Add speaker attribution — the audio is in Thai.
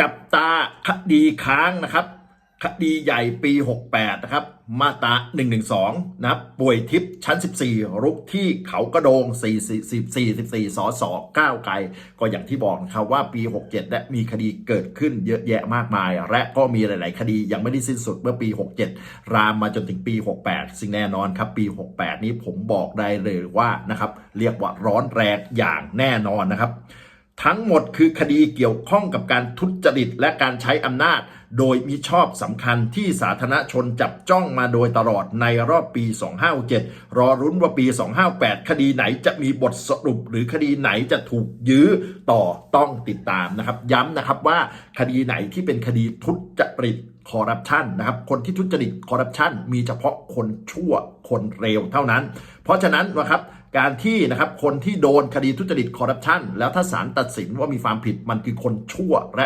Speaker 1: จับตาคดีค้างนะครับ คดีใหญ่ปี 68 นะครับ มาตรา112 นะครับ ป่วยทิพย์ชั้น 14 รุกที่เขากระโดง 44 44สสก้าวไกล ก็อย่างที่บอกนะครับว่าปี 67 และมีคดีเกิดขึ้นเยอะแยะมากมาย และก็มีหลาย ๆ คดียังไม่ได้สิ้นสุดเมื่อปี 67 รามมาจนถึงปี 68 สิ่งแน่นอนครับปี 68 นี้ผมบอกได้เลยว่านะครับ เรียกว่าร้อนแรงอย่างแน่นอนนะครับ ทั้งหมดคือคดีเกี่ยวข้องกับการทุจริตและการใช้อำนาจ โดยมิชอบสำคัญที่สาธารณชนจับจ้องมาโดยตลอดในรอบปี 257รอรุ้นว่าปี 258 คดีไหนจะมีบทสรุป หรือคดีไหนจะถูกยื้อต่อต้องติดตามนะครับ ย้ำนะครับว่าคดีไหนที่เป็นคดีทุจริตคอร์รัปชันนะครับ คนที่ทุจริตคอร์รัปชันมีเฉพาะคนชั่วคนเร็วเท่านั้น เพราะฉะนั้นนะครับ การที่นะครับคนที่โดนคดีทุจริตคอร์รัปชันแล้วถ้าศาลตัดสินว่ามีความผิดมันคือคนชั่วและ